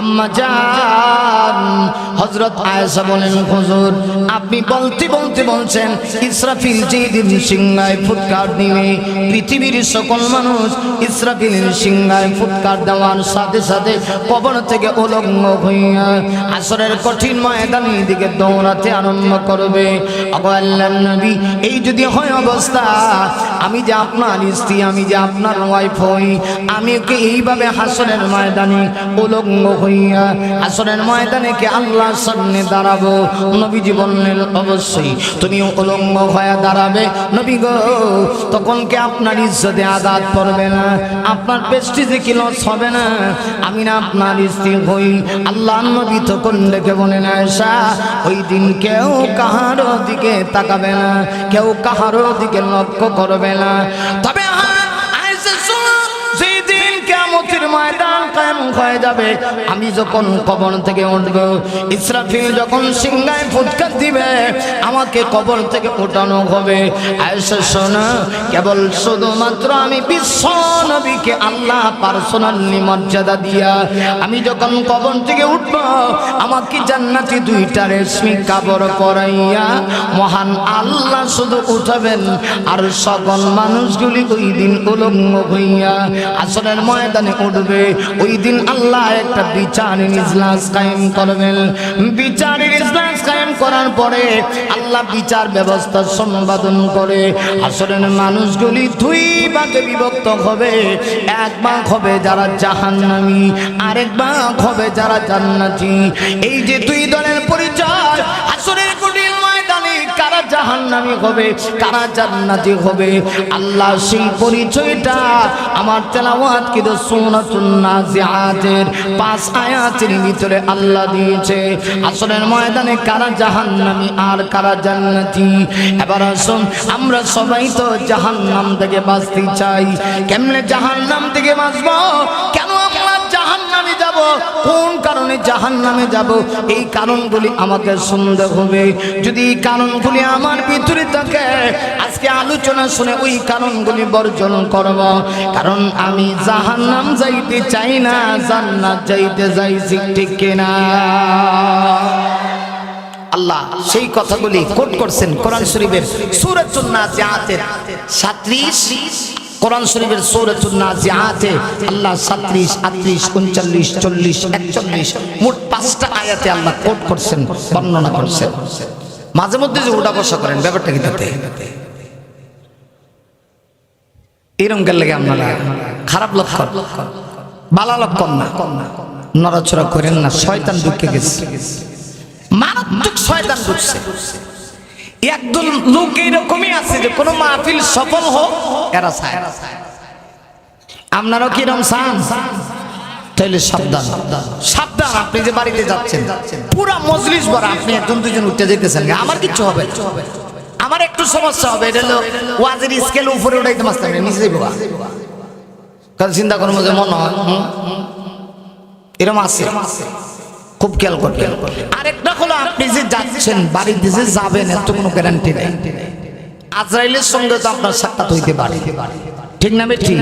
আম্মা জান, হযরত আয়েশা বলেন, হুজুর, আপনি বলতে বলতে বলছেন, ইসরাফিল যেদিন সিংহায় ফুৎকার দিবে, পৃথিবীর সকল মানুষ ইসরাফিল সিংহায় ফুৎকার দেওয়ার সাথে সাথে কবর থেকে উলঙ্গ হইয়া আসরের কঠিন ময়দানের দিকে দৌড়াতে আরম্ভ করবে। আগো আল্লাহর নবী, এই যদি হয় অবস্থা আমি যে আপনার স্ত্রী, আমি যে আপনার ওয়াইফ হই, আমি ওকে এইভাবে হাসনের ময়দানে উলঙ্গ হইয়া হাসনের ময়দানে কে আল্লাহর সামনে দাঁড়াবো? নবীজি বললেন, অবশ্যই। তুমি উলঙ্গ হয়ে দাঁড়াবে। নবী গো, তখন কে আপনার ইজ্জতে আঘাত পড়বে না? আপনার পেস্টিজে কি লস হবে না? আমি না আপনার স্ত্রী হই। আল্লাহ নবী তখন ডেকে বলেন আয়সা ওই দিন কেউ কাহারও দিকে তাকাবে না। কেউ কাহারও দিকে লক্ষ্য করবে না তবে হয়ে যাবে। আমি যখন কবর থেকে উঠব, ইসরাফিল যখন সিংহায় ফুটকার দিবে, আমাকে কবর থেকে উঠানো হবে। কেবল শুধুমাত্র আমি বিশ্ব নবীকে আল্লাহ পার্সোনালি মর্যাদা দিয়া আমি যখন কবর থেকে আমাকে জান্নাতি দুইটা রেশমি মহান আল্লাহ শুধু উঠাবেন। আর সকল মানুষগুলি ওই দিন উলঙ্গ হইয়া আসরের ময়দানে উঠবে। ওই দিন আল্লাহ একটা বিচারের ইজলাস কায়েম করবেন। বিচারের ইজলাস কায়েম করার পরে আল্লাহ বিচার ব্যবস্থা সম্পাদন করে। আসরের মানুষগুলি দুই ভাগে বিভক্ত হবে। এক ভাগ হবে যারা জাহান্নামী, আরেক ভাগ হবে যারা জান্নাতি। এই যে দুই দলের পরিচয় জাহান্নামী হবে, কারা জান্নাতি হবে? আল্লাহ সেই পরিচয়টা আমার তেলাওয়াত কিন্তু সুনাতুন নাজিআতের পাঁচ আয়াতের ভিতরে আল্লাহ দিয়েছে। আসরের ময়দানে কারা জাহান্নামী আর কারা জান্নাতি? এবার আসুন, আমরা সবাই তো জাহান্নাম থেকে বাঁচতে চাই। কেমনে জাহান্নাম থেকে বাঁচবো? কোন কারণে জাহান্নামে যাব? এই কারণগুলি আমাকে শুনতে হবে। যদি এই কারণগুলি আমার ভিতরে থাকে, আজকে আলোচনা শুনে ওই কারণগুলি বর্জন করব। কারণ আমি জাহান্নাম যাইতে চাই না, জান্নাত যাইতে যাইছি, ঠিক কিনা? আল্লাহ সেই কথাগুলি কোট করছেন কোরআন শরীফের সূরাতুন নাজিআতের 37 কোরআন শরীফের সূরাতুন নাজিআতে আল্লাহ 37 38 39 40 41 মোট পাঁচটা আয়াতে আল্লাহ কোট করছেন, বর্ণনা করছেন। মাঝে মধ্যে যে উঠা বসা করেন, ব্যাপারটা কি তাতে? এরম গেল লাগে আপনারা খারাপ লক্ষণ বালা লক্ষণ না, নড়াচড়া করেন না, শয়তান ঢুকে গেছে। মারাত্মক শয়তান ঢুকছে একদল লোক এইরকমই আছে যে কোনো মাহফিল সফল হোক, এরা চায়। আপনারাও কিরম চান? আপনি আমার কিচ্ছু হবে আমার একটু সমস্যা হবে, এটা হলো ওয়াজের উপরে চিন্তা করব যে মনে হয় এরম আছে। খুব খেয়াল করবেন। আরেকটা হলো আপনি যে যাচ্ছেন, বাড়িতে যে যাবেন এত কোনো গ্যারান্টি নেই। আজরাইলের সঙ্গে তো আপনার সাক্ষাৎ হইতে পারে। ঠিক না ঠিক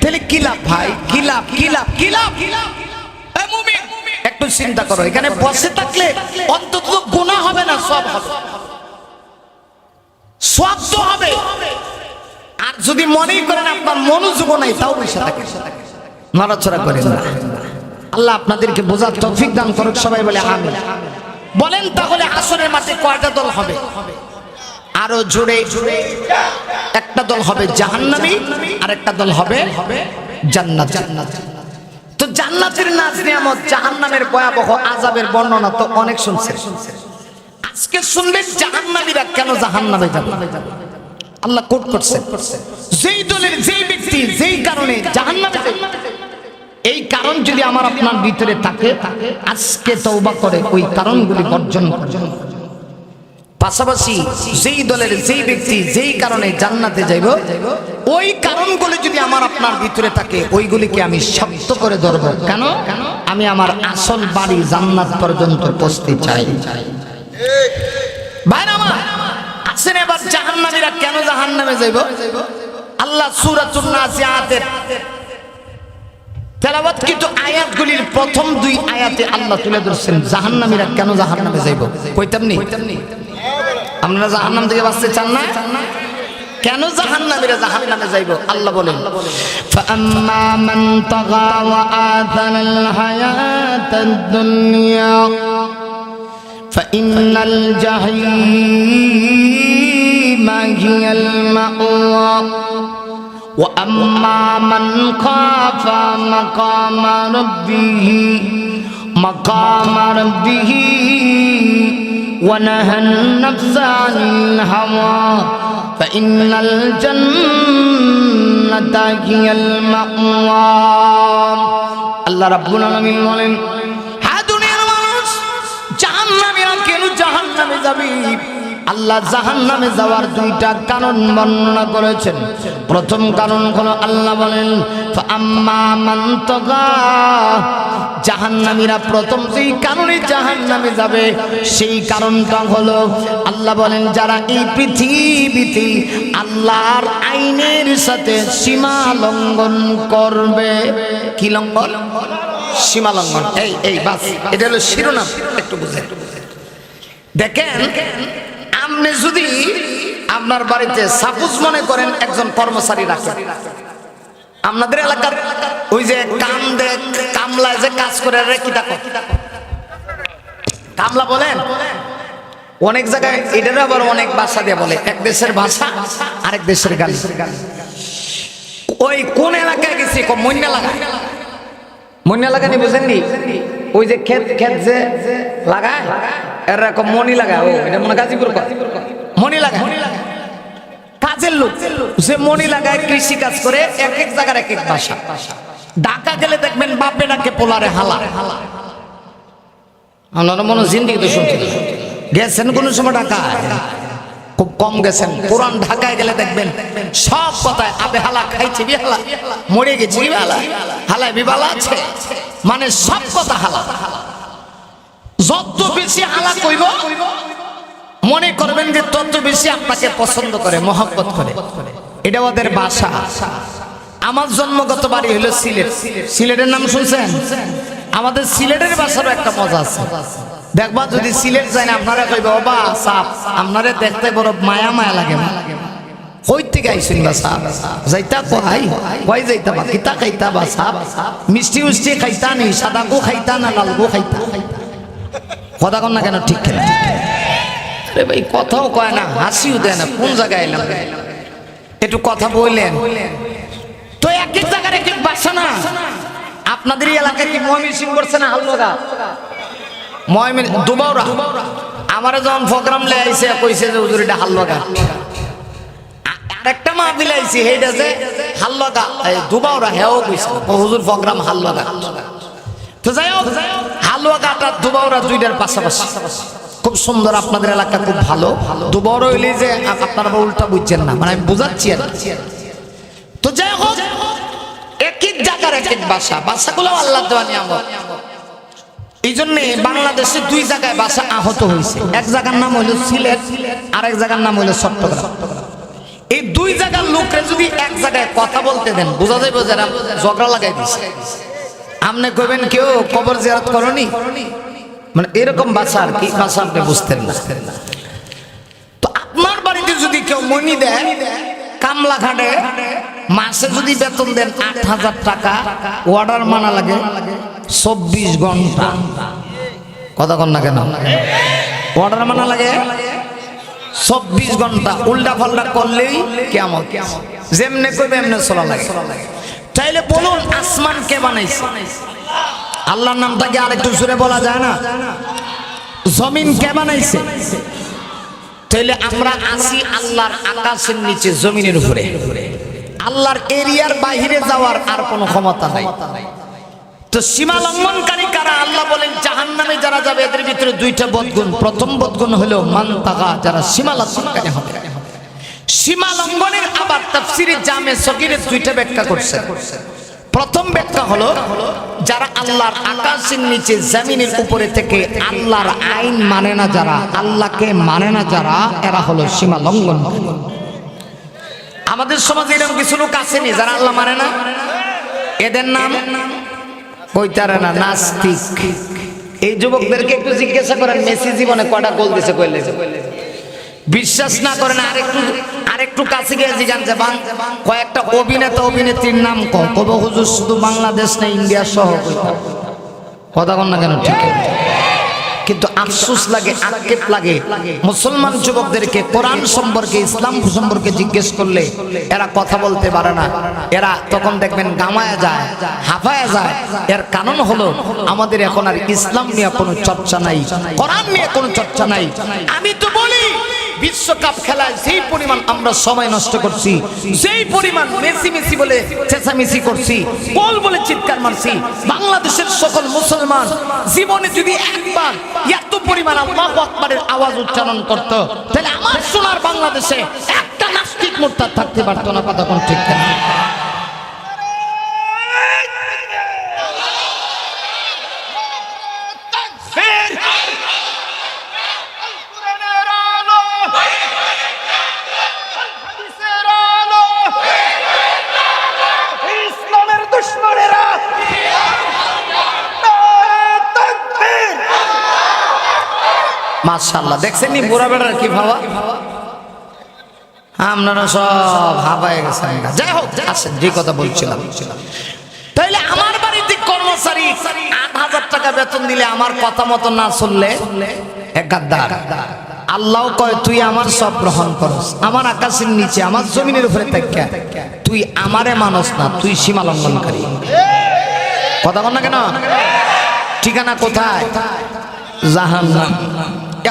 তাহলে কি লাভ ভাই? কি লাভ? কি লাভ? কি লাভ? একটু চিন্তা করো। এখানে বসে থাকলে অন্তত গুণা হবে না সব হবে। সব তো হবে। আর যদি মনেই করেন আপনার মনোযোগ নাই, তাও বসে থাকে নড়াচড়া করেন না। আল্লাহ আপনাদেরকে বোঝার তৌফিক দান করুক, সবাই বলে আমিন। বলেন তাহলে আসরের মাঠে কয়টা দল হবে? আরও জোরে। একটা দল হবে জাহান্নামী আর একটা দল হবে জান্নাত। জান্নাত তো জান্নাতের নাজ নিয়ামত, জাহান্নামের ভয়াবহ আজাবের বর্ণনা তো অনেক শুনছে আজকে শুনবেন জাহান্নামীরা কেন জাহান্নামে যাবে? আল্লাহ কোট করছে যেই দলের যেই ব্যক্তি, যেই কারণে জাহান্নামে যাবে এই কারণ যদি আমার আপনার ভিতরে থাকে, আজকে তওবা করে, ওই কারণগুলি বর্জন বর্জন পাশাপাশি যেই দলের যেই ব্যক্তি যেই কারণে জান্নাতে যাইব, ওই কারণগুলি যদি আমার আপনার ভিতরে থাকে, ওইগুলিকে আমি শক্ত করে ধরব। কেন? আমি আমার আসল বাড়ি জান্নাত পর্যন্ত পৌঁছতে চাই। ভাইরা আমার আসেন এবার জাহান্নামীরা কেন জাহান্নামে যাইব? আল্লাহ সূরাতুন নাজিআতের তেলাবাত কিন্তু আয়াতগুলির প্রথম দুই আয়াতে আল্লাহ তুলে ধরছেন জাহান্নামীরা কেন জাহান্নামে যাইব কইতাম নি আপনারা জাহান্নাম থেকে বাঁচতে চান না কেন জাহান্নামীরা জাহান্নামে যাইব আল্লাহ বলেন فأما من طغى وآثر الحياة الدنيا فإن الجحيم هي المأوى وأما من خاف مقام ربه مقام ربه ونهى النفس عن الهوى فإن الجنة هي المأوى الله ربنا العالمين বলেন হ্যাঁ দুনিয়ার মানুষ জাহান্নামীরা কেন জাহান্নামে যাবে আল্লাহ জাহান্নামে যাওয়ার দুইটা কারণ বর্ণনা করেছেন। প্রথম কারণ হলো আল্লাহ বলেন জাহান্নামীরা প্রথম যেই কারণে জাহান্নামে যাবে, সেই কারণটা হলো আল্লাহ বলেন, যারা এই পৃথিবীতে আল্লাহর আইনের সাথে সীমা লঙ্ঘন করবে। কি লঙ্ঘন? সীমা লঙ্ঘন। এই এই, বাস, এটা হলো শিরোনাম। একটু বুঝে দেখেন আপনি যদি আপনার বাড়িতে সাপোজ মনে করেন একজন কর্মচারী রাখেন আপনাদের এলাকার ওই যে কাম দে কামলায় যে কাজ করে কি দেখো? কামলা বলেন? অনেক জায়গায় এটারও আবার অনেক ভাষা দিয়ে বলে, এক দেশের ভাষা, আরেক দেশের গালি ওই কোন এলাকায় গেছি মন্যা লাগা। মন্যা লাগানি বুঝেননি? ওই যে ক্ষেত ক্ষেত যে লাগায় এরকম মনি লাগায়, ও, এটা মনে গাজীপুর। মনি লাগায়। কাজের লোক সে মনি লাগায়, কৃষি কাজ করে, এক এক জায়গার এক এক ভাষা। ঢাকা গেলে দেখবেন বাপে ডাকে পোলারে হালা। আপনারা মনে জিন্দিগি তো শুনতে গেছেন কোন সময় ঢাকায়? খুব কম গেছেন। পুরান ঢাকায় গেলে দেখবেন সব কথায় আবে হালা খাইছে বিহালা মরে গেছে বিহালা হালায় বিবালা আছে। মানে সব কথা হালা। যত বেশি হালা কইব মনে করবেন যে তত বেশি আপনাকে পছন্দ করে, মহব্বত করে। এটা ওদের ভাষা। আমার জন্মগত বাড়ি হলো সিলেট। সিলেটের নাম শুনছেন? আমাদের সিলেটের ভাষারও একটা মজা আছে। দেখবা যদি সিলেট যায় না, আপনারা কইবে বাবা সাপ, আপনারে দেখতে বড় মায়া মায়া লাগে কই থেকে আইসুন বা সাপ? যাইতা কহাই? কই যাইতা বা? কিতা খাইতা বা সাপ? মিষ্টি উষ্টি খাইতা নেই সাদা গো খাইতা না লাল গো খাইতা? কথা কন না কেন, ঠিক কেন আরে ভাই, কথাও কয় না, হাসিও দেয় না, কোন জায়গায় এলাম? একটু কথা বললেন। তো এক এক জায়গার এক এক বাসা না। আপনাদের এলাকায় কি ময়মিন সিং করছে না হালুয়া ময়মিন দুবাউরা? আমার যখন প্রোগ্রাম লে আইছে, কইছে যে হুজুর এটা হালুয়া আরেকটা মা বিলাইছি সেইটা যে হালুয়া দুবাউরা হেও কইছে হুজুর প্রোগ্রাম হালুয়া তো যাই হোক হালুয়া গাটা দুবাউরা দুইটার পাশাপাশি। খুব সুন্দর আপনাদের এলাকা, খুব ভালো। দুবাউরা হইলে যে আপনারা উল্টা বুঝছেন না মানে আমি বুঝাচ্ছি তো যাই হোক এক এক জায়গার এক এক ভাষা, ভাষাগুলো আল্লাহ দেওয়া নিয়ামত। এই জন্যে বাংলাদেশে দুই জায়গায় বাসা আহত হয়েছে। এক জায়গার নাম হইল সিলেট আর এক জায়গার নাম হইল চট্টগ্রাম। এই দুই জায়গার লোকরা যদি এক জায়গায় কথা বলতে দেন, বোঝা যাবে যারা ঝগড়া লাগাই দিচ্ছে আপনি কবেন কেউ কবর জিয়ারত করনি? মানে এরকম ভাষা আর কি ভাষা আপনি বুঝতেন না। তো আপনার বাড়িতে যদি কেউ মনি দেয়, কামলা ঘাটে মাসে যদি বেতন দেন আট হাজার টাকা অর্ডার মানা লাগে চব্বিশ ঘণ্টা। কথা কন না কেন? অর্ডার মানা লাগে চব্বিশ ঘণ্টা। উল্টা পাল্টা করলেই কেমন যেমনে কইবে, এমনি চলা লাগে। তাইলে বলুন, আসমান কে বানাইছে? আল্লাহর নামটা কি আরেকটু জোরে বলা যায় না? জমিন কে বানাইছে? তাইলে আমরা আসি আল্লাহর আকাশের নিচে, জমিনের উপরে। আল্লাহর এরিয়ার বাহিরে যাওয়ার আর কোনো ক্ষমতা নাই। তো সীমা লঙ্ঘনকারী কারা? আল্লাহ বলেন জাহান নামে যারা যাবে, এদের ভিতরে দুইটা বদগুণ। প্রথম বদগুণ হলো মান্তাগা যারা সীমা লঙ্ঘনকারী হবে। সীমা লঙ্ঘনের আবার তাফসিরে জামে সগিরের দুইটা ব্যাখ্যা করছে। প্রথম ব্যাখ্যা হলো, যারা আল্লাহর আকাশের নিচে জমিনের উপরে থেকে আল্লাহর আইন মানে না যারা, আল্লাহকে মানে না যারা, এরা হলো সীমা লঙ্ঘন। আমাদের সমাজে এরকম কিছু লোক আসেনি যারা আল্লাহ মানে না? এদের নাম কইতারে না, নাস্তিক। এই যুবকদেরকে একটু জিজ্ঞাসা করেন, মেসি জীবনে কয়টা গোল দিছে কইলে? বিশ্বাস না করেন আরেকটু আরেকটু কাছে গিয়ে জিজ্ঞান যে বাং- কয়েকটা অভিনেতা, অভিনেত্রীর নাম কম কবে হুজুর, শুধু বাংলাদেশ না, ইন্ডিয়া সহ কথা কন না কেন, ঠিক কিন্তু আফসোস লাগে, আক্ষেপ লাগে। মুসলমান যুবকদেরকে কোরআন সম্পর্কে, ইসলাম সম্পর্কে জিজ্ঞেস করলে এরা কথা বলতে পারে না। এরা তখন দেখবেন গামায়া যায়, হাফায়া যায়। এর কারণ হলো, আমাদের এখন আর ইসলাম নিয়ে কোনো চর্চা নাই, কোরআন নিয়ে কোনো চর্চা নাই। আমি তো বলি বিশ্বকাপ খেলায় যেই পরিমাণ আমরা সময় নষ্ট করছি, যেই পরিমাণ মেসি মেসি বলে চেঁচামেচি করছি, গোল বলে চিৎকার মারছি, বাংলাদেশের সকল মুসলমান জীবনে যদি একবার এত পরিমাণ আল্লাহ আকবারের আওয়াজ উচ্চারণ করত, তাহলে আমার সোনার বাংলাদেশে একটা নাস্তিক মুর্তা থাকতে পারতো না, কথা কোন ঠিক না। মাশাআল্লাহ দেখছেন নি বুড়া বেড়ার কি ভাবা? আপনারা সব হাবায় গেছেন যাই হোক, আসেন, যে কথা বলছিলাম। তাইলে আমার বাড়িতে কর্মচারী আট হাজার টাকা বেতন দিলে আমার কথা মতো না চললে এক গাদ্দার। আল্লাহ কয়, তুই আমার সব গ্রহণ করস। আমার আকাশের নিচে, আমার জমিনের উপরে দেখা তুই আমারে মানস না, তুই সীমা লঙ্ঘনকারী। কথা বল না কেন? ঠিকানা কোথায়? জাহান্নাম।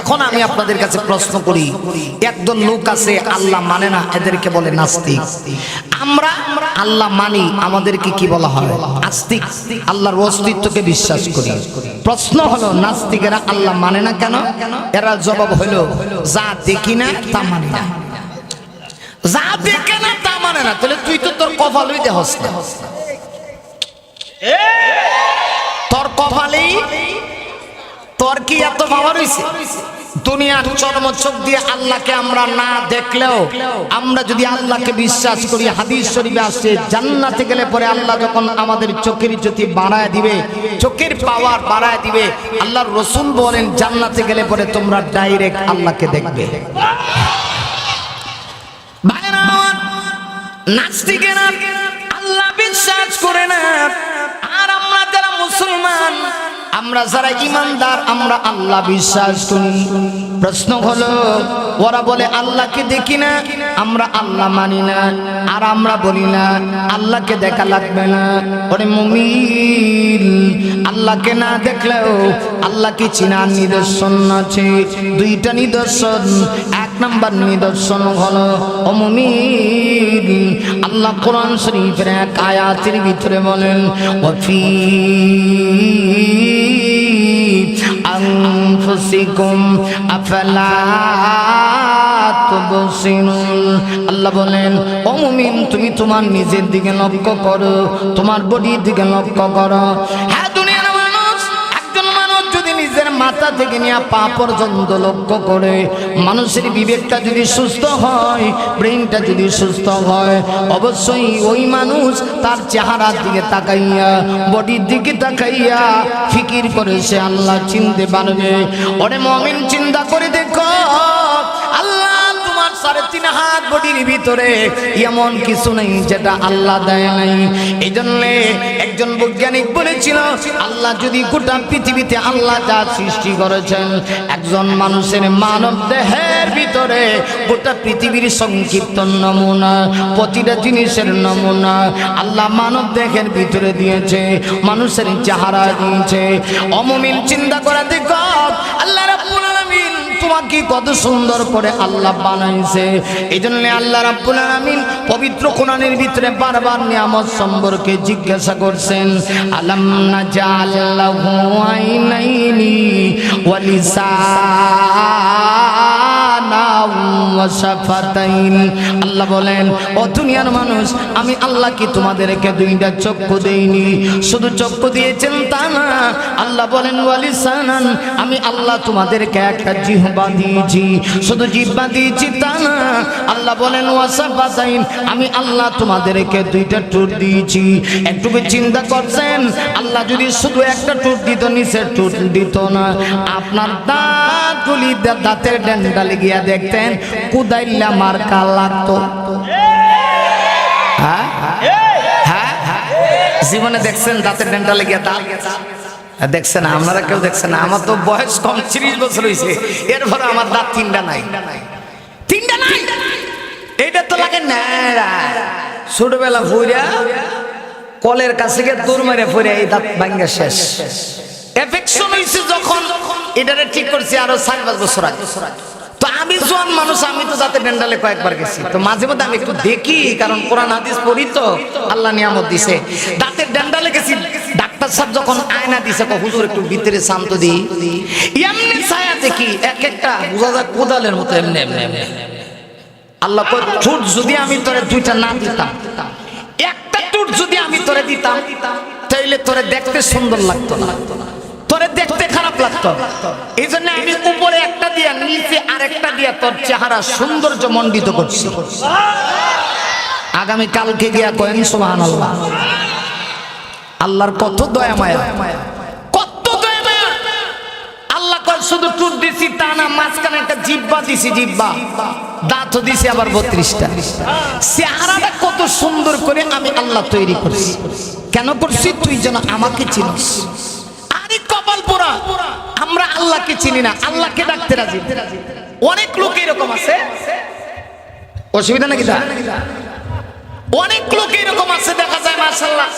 এখন আমি আপনাদের কাছে প্রশ্ন করি, একজন লোক আছে, আল্লাহ মানে না, এদেরকে বলে নাস্তিক। আমরা আল্লাহ মানি, আমাদেরকে কি বলা হয়? আস্তিক। আল্লাহর অস্তিত্বকে বিশ্বাস করি। প্রশ্ন হলো, নাস্তিকেরা আল্লাহ মানে না কেন? এরা জবাব হলো, যা দেখি না, তা মানে না। যা দেখে না, তা মানে না। তাহলে তুই তো তোর কপালই দেহস না তোর কপালেই তোর কি এত রয়েছে দুনিয়ার দিয়ে আল্লাহকে আমরা না দেখলেও, আমরা যদি আল্লাহকে বিশ্বাস করি, হাদিস শরীফে জান্নাতে গেলে পরে আল্লাহ যখন আমাদের চোখের জ্যোতি বাড়ায় দিবে, চোখের পাওয়ার বাড়ায় দিবে, আল্লাহর রসুল বলেন, জান্নাতে গেলে পরে তোমরা ডাইরেক্ট আল্লাহকে দেখবে। আল্লাহ বিশ্বাস করে না, আর আমরা যারা মুসলমান আমরা যারা ইমানদার, আমরা আল্লাহ বিশ্বাস করি। প্রশ্ন হলো, ওরা বলে, আল্লাহকে দেখি না, আমরা আল্লাহ মানি না, আর আমরা বলি না, আল্লাহকে দেখা লাগবে না। ওরে মুমিন, আল্লাহকে না দেখলেও আল্লাহকে চিনার নিদর্শন আছে। দুইটা নিদর্শন, এক নাম্বার নিদর্শন হলো অমুমিন আল্লাহ কোরআন শরীফের এক আয়াতের ভিতরে বলেন ওফি আনফুসিকুম আফালা আল্লাহ বলেন, ও মুমিন, তুমি তোমার নিজের দিকে লক্ষ্য করো, তোমার বডির দিকে লক্ষ্য করো। হ্যাঁ মাথা থেকে নিয়ে পা পর্যন্ত লক্ষ্য করে মানুষের বিবেকটা যদি সুস্থ হয় ব্রেনটা যদি সুস্থ হয়, অবশ্যই ওই মানুষ তার চেহারার দিকে তাকাইয়া বডির দিকে তাকাইয়া ফিকির করে সে আল্লাহ চিনতে পারবে। ওরে মমিন, চিন্তা করে দেখো। সাড়ে তিন হাত বডির ভিতরে এমন কিছু নেই যেটা আল্লাহ দেয় নাই। এই জন্যে একজন বৈজ্ঞানিক বলেছিল, আল্লাহ যদি গোটা পৃথিবীতে আল্লাহ যা সৃষ্টি করেছেন, একজন মানুষের মানব দেহের ভিতরে গোটা পৃথিবীর সংক্ষিপ্ত নমুনা, প্রতিটা জিনিসের নমুনা আল্লাহ মানব দেহের ভিতরে দিয়েছে, মানুষের চেহারা দিয়েছে। অমমিন চিন্তা করে দেখো আল্লাহ তোমাকে কত সুন্দর করে আল্লাহ বানাইছে। এই জন্য আল্লাহ রাব্বুল আলামিন পবিত্র কোরআনের ভিতরে বারবার নিয়ামত সম্পর্কে জিজ্ঞাসা করছেন, আলাম নাজাল লাহু আইনাইনি ওয়া আল্লাহ বলেন, ও দুনিয়ার মানুষ, আমি আল্লাহ কি তোমাদেরকে দুইটা চক্ষু দেইনি? শুধু চক্ষু দিয়েছেন তা না। আল্লাহ বলেন, ওয়ালিসানান, আমি আল্লাহ তোমাদেরকে একটা জিহ্বা দিয়েছি। শুধু জিহ্বা দিয়েছি তা না। আল্লাহ বলেন ওয়াসাফাতাইন আমি আল্লাহ তোমাদেরকে দুইটা টুর দিয়েছি। একটুকু চিন্তা করছেন? আল্লাহ যদি শুধু একটা টুর দিত, নিচের টুর দিত না। আপনার দাঁতগুলি দাঁতের ডেন্ডালে গিয়া দেখতেন কুদাইল্লা মার্কা লাগতো। হ্যাঁ? হ্যাঁ? জীবনে দেখছেন দাঁতের ডেন্টালে গিয়া দাঁত দেখছেন আপনারা কেউ দেখছেন আমার তো বয়স কম তিরিশ বছর হয়েছে এরপরে আমার দাঁত তিনটা নাই। তিনটা নাই? এইটা তো লাগে ন্যাড়া ছোটবেলা ফুইরা কলের কাছে গিয়ে দৌড় মেরে ফুইরা এই দাঁত ভাঙ্গা শেষ। এফেকশন হয়েছে যখন এটারে ঠিক করছি আরও চার পাঁচ বছর আগে। তো আমি জোয়ান মানুষ, আমি তো যাতে ডেন্টালে কয়েকবার গেছি। তো মাঝে মধ্যে আমি একটু দেখি, কারণ কোরআন, হাদিস পড়ি তো, আল্লাহ নিয়ামত দিছে। দাঁতের ডেন্টালে গেছি, ডাক্তার সাহেব যখন আয়না দিছে হুজুর, একটু ভিতরে শান্ত দি। এমনি ছায়া দেখি, এক একটা, বোঝা যায় কোদালের মতো এমনি এমনি এমনি। আল্লাহ টুট যদি আমি তোরে দুইটা না দিতাম, একটা টুট যদি আমি তোরে দিতাম, তাইলে তোরে দেখতে সুন্দর লাগতো না। এই জন্য আমি উপরে একটা দিয়া দিয়া তোর চেহারা করছি। আগামী কালকে গিয়া কয়েন সোহান আল্লাহ আল্লাহর কত দয়া মায়া কত দয়া মায়া আল্লাহ কয়, শুধু টুট দিছি তা না, মাঝখানে একটা জিব্বা দিছি, জিব্বা। দাঁতও দিছি, আবার বত্রিশটা। চেহারাটা কত সুন্দর করে আমি আল্লাহ তৈরি করছি। কেন করছি? তুই যেন আমাকে চিনিস। কপাল পোড়া আমরা আল্লাহকে চিনি না, আল্লাহকে ডাকতে রাজি। অনেক লোক এরকম আছে। অসুবিধা নাকি অনেক লোক এরকম আছে, দেখা যায় মাশাল্লাহ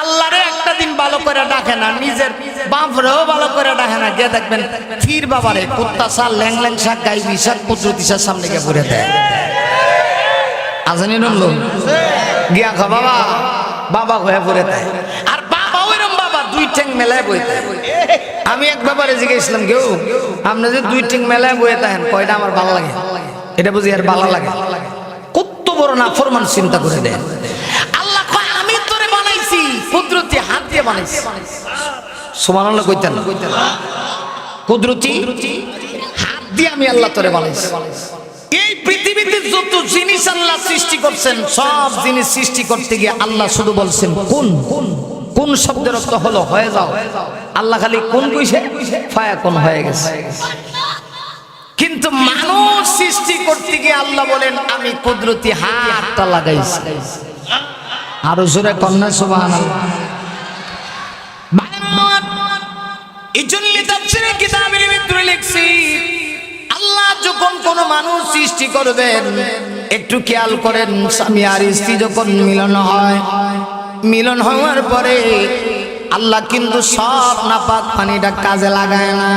আল্লাহরে একটা দিন ভালো করে ডাকে না, নিজের বাপরেও ভালো করে ডাকে না। গিয়ে দেখবেন ফির বাবারে কুত্তা শাক ল্যাং ল্যাং শাক গাই বিশাক কুদরতি শাক সামনে গিয়ে ঘুরে দেয়। আজানি লোক গিয়া খা বাবা বাবা হয়ে পড়ে দেয়। আর দুই ঠ্যাং মেলায় বইতে। আমি এক ব্যাপারে জিজ্ঞেসলাম কেউ আপনি যে দুই ঠ্যাং মেলায় বইয়ে থাকেন, কয়টা আমার ভালো লাগে? এটা বুঝি আর ভালো লাগে। কত বড় না ফরমান চিন্তা করে দেন আল্লাহ আমি তোরে বানাইছি, কুদরতি হাত দিয়ে বানাইছি। হাত দিয়ে আমি আল্লাহ বানাইছি। এই পৃথিবীতে জিনিস আল্লাহ সৃষ্টি করছেন, সব জিনিস সৃষ্টি করতে গিয়ে আল্লাহ শুধু বলছেন কোন কোন? শব্দের অর্থ হলো হয়ে যাও? আল্লাহ খালি কোন কইছে? ফায়া কোন হয়ে গেছে। কিন্তু মানুষ সৃষ্টি করতে গিয়ে আল্লাহ বলেন, আমি কুদরতি হাতটা লাগাইছি। আরও জোরে কন্যা সুবাহ কোন একটু খেয়াল করেন, স্বামী আর স্ত্রী যখন মিলন হয় মিলন হওয়ার পরে আল্লাহ কিন্তু সব নাপাক পানিটা কাজে লাগায় না।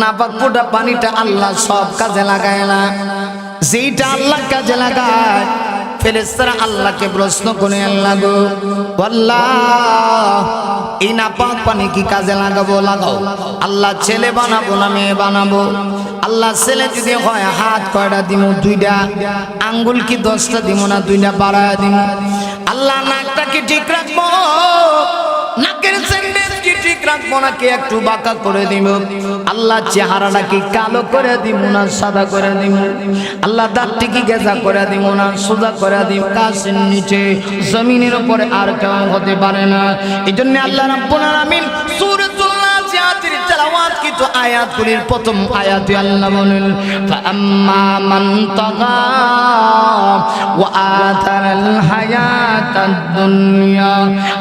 নাপাক পোটা পানিটা আল্লাহ সব কাজে লাগায় না। যেইটা আল্লাহ কাজে লাগায় ফেরেস্তারা আল্লাহকে প্রশ্ন করে, আল্লাহ গো, আল্লাহ এই নাপাক পানি কি কাজে লাগাবো, লাগাও। আল্লাহ ছেলে বানাবো না মেয়ে বানাবো? আল্লাহ ছেলে যদি হয়, হাত কয়টা দিব দুইটা। আঙ্গুল কি দশটা দিব না দুইটা? বাড়ায় দিব আল্লাহ নাকটা কি ঠিক রাখব। নাকের স্যান্ডেল কি ঠিক রাখব নাকি একটু বাঁকা করে দিব? আল্লাহ চেহারাটাকে কালো করে দিব না সাদা করে দিব? আল্লাহ দাঁতটি কি গেজা করে দিব না সোজা করে দিব? কাশের নিচে, জমিনের উপরে আর কেউ হতে পারে না। এই জন্য আল্লাহ রাব্বুল আলামিন সূরাতুল তেলাওয়াত কিন্তু আয়াতগুলির প্রথম আয়াতে আল্লাহ বলেন, ফাআম্মা মান তাগা ওয়া আতারাল হায়াতাদ দুনিয়া।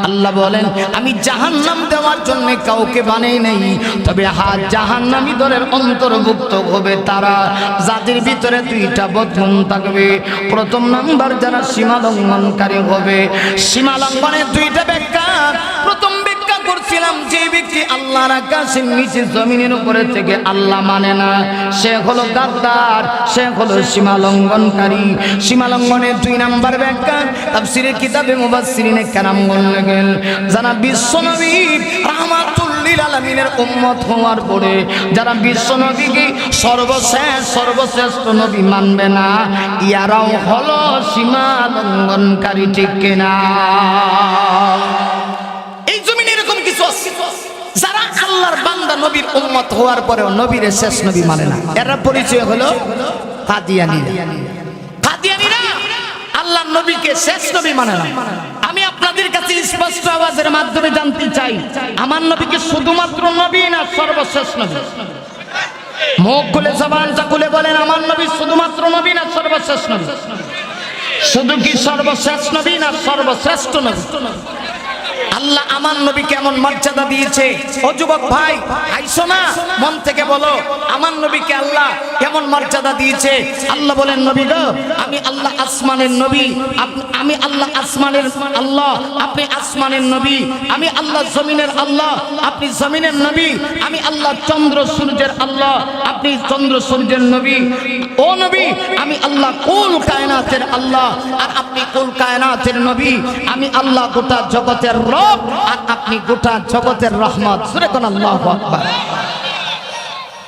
আল্লাহ বলেন, আমি জাহান্নাম দেওয়ার জন্য কাউকে বানাই নাই, তবে হাত জাহান্নামী দলের অন্তর্ভুক্ত হবে তারা। যাদের ভিতরে দুইটা বদগুণ থাকবে। প্রথম নাম্বার যারা সীমা লঙ্ঘনকারী হবে, সীমা লঙ্ঘনের দুইটা ব্যাখ্যা। প্রথম বলছিলাম, যে ব্যক্তি আল্লাহর আকাশের নিচে জমিনের উপরে থেকে আল্লাহ মানে না। সে হলো গাদ্দার, সে হলো সীমা লঙ্ঘনকারী সীমা লঙ্ঘনের দুই নাম্বার ব্যাখ্যা তাফসিরের কিতাবে মুবাসসিরিনে কেরাম বললেন যারা বিশ্বনবী রাহমাতুল্লিল আলামিনের উম্মত হওয়ার পরে, যারা বিশ্বনবীকে সর্বশেষ, সর্বশ্রেষ্ঠ নবী মানবে না, ইয়ারাও হলো সীমা লঙ্ঘনকারী ঠিক কিনা? যারা আল্লাহর বান্দা নবীর উম্মত হওয়ার পরেও নবীর শেষ নবী মানে না। এরা পরিচয় হলো কাদিয়ানিরা কাদিয়ানিরা আল্লাহ নবীকে শেষ নবী মানে না। আমি আপনাদের কাছে স্পষ্ট আওয়াজের মাধ্যমে জানতে চাই, আমার নবীকে শুধুমাত্র নবী না সর্বশেষ নবী? মুখ খুলে, জবানটা খুলে বলেন, আমার নবী শুধুমাত্র নবী না সর্বশেষ নবী? শুধু কি সর্বশেষ নবী না সর্বশ্রেষ্ঠ নবী? আল্লাহ আমার নবী কেমন মর্যাদা দিয়েছে? ও যুবক ভাই, আইসো না। মন থেকে বলো, আমার নবীকে আল্লাহ কেমন মর্যাদা দিয়েছে? আল্লাহ বলেন, নবী গো, আমি আল্লাহ আসমানের নবী আমি আল্লাহ আসমানের আল্লাহ, আপনি আসমানের নবী, আমি আল্লাহ জমিনের আল্লাহ, আপনি জমিনের নবী, আমি আল্লাহ চন্দ্র সূর্যের আল্লাহ, আপনি চন্দ্র সূর্যের নবী। ও নবী, আমি আল্লাহ কুল কায়নাতের আল্লাহ, আর আপনি কুল কায়নাতের নবী? আমি আল্লাহ গোটা জগতের রব আর আপনি গোটা জগতের রহমত। সুরে কোন আল্লাহ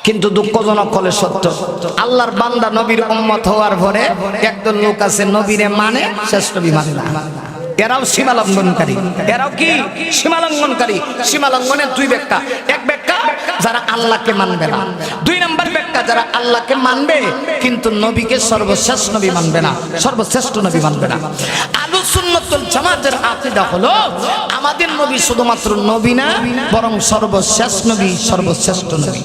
কিন্তু দুঃখজনক হলে সত্য, আল্লাহর বান্দা নবীর উম্মত হওয়ার পরে একদল লোক আছে, নবীরে মানে শ্রেষ্ঠ নবী মানে না। এরাও সীমা লঙ্ঘনকারী এরাও কি? সীমা লঙ্ঘনকারী সীমা লঙ্ঘনের দুই ব্যাখ্যা। এক ব্যাখ্যা, যারা আল্লাহকে মানবে না। দুই নম্বর ব্যাখ্যা, যারা আল্লাহকে মানবে, কিন্তু নবীকে সর্বশেষ নবী মানবে না। সর্বশ্রেষ্ঠ নবী মানবে না। আলু সুন্নতুল জামাতের হলো, আমাদের নবী শুধুমাত্র নবী না, বরং সর্বশেষ নবী, সর্বশ্রেষ্ঠ নবী।